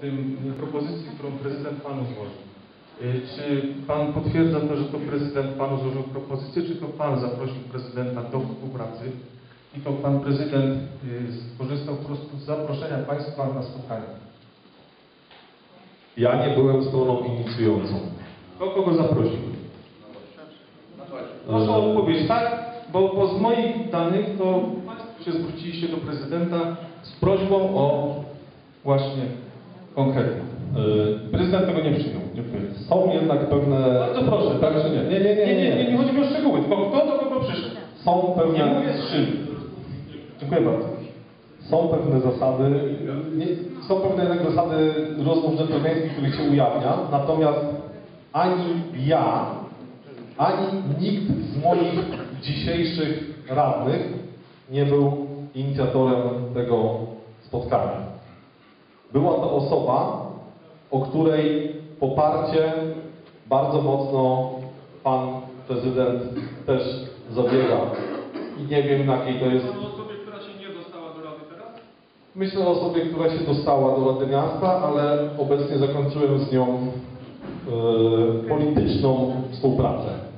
tym y, propozycji, którą prezydent panu złożył. Y, Czy pan potwierdza to, że to prezydent panu złożył propozycję, czy to pan zaprosił prezydenta do współpracy i to pan prezydent y, skorzystał po prostu z zaproszenia państwa na spotkanie? Ja nie byłem stroną inicjującą. To kogo zaprosił? Proszę o odpowiedź, tak? Bo, bo z moich danych to Państwo się zwróciliście do prezydenta z prośbą o właśnie konkretnie. E, Prezydent tego nie przyjął. Dziękuję. Są jednak pewne... Bardzo proszę, tak czy nie? Nie, nie, nie, nie, nie, nie chodzi mi o szczegóły, tylko kto do kogo przyszedł. Są Nie pewne... mówię z czym. Dziękuję bardzo. Są pewne zasady, nie, są pewne jednak zasady rozmów dżentelmeńskich, których się ujawnia, natomiast ani ja, ani nikt z moich dzisiejszych radnych nie był inicjatorem tego spotkania. Była to osoba, o której poparcie bardzo mocno pan prezydent też zabiega. I nie wiem, na jakiej to jest o osobie, która się nie dostała do rady teraz? Myślę o osobie, która się dostała do Rady Miasta, ale obecnie zakończyłem z nią e, polityczną współpracę.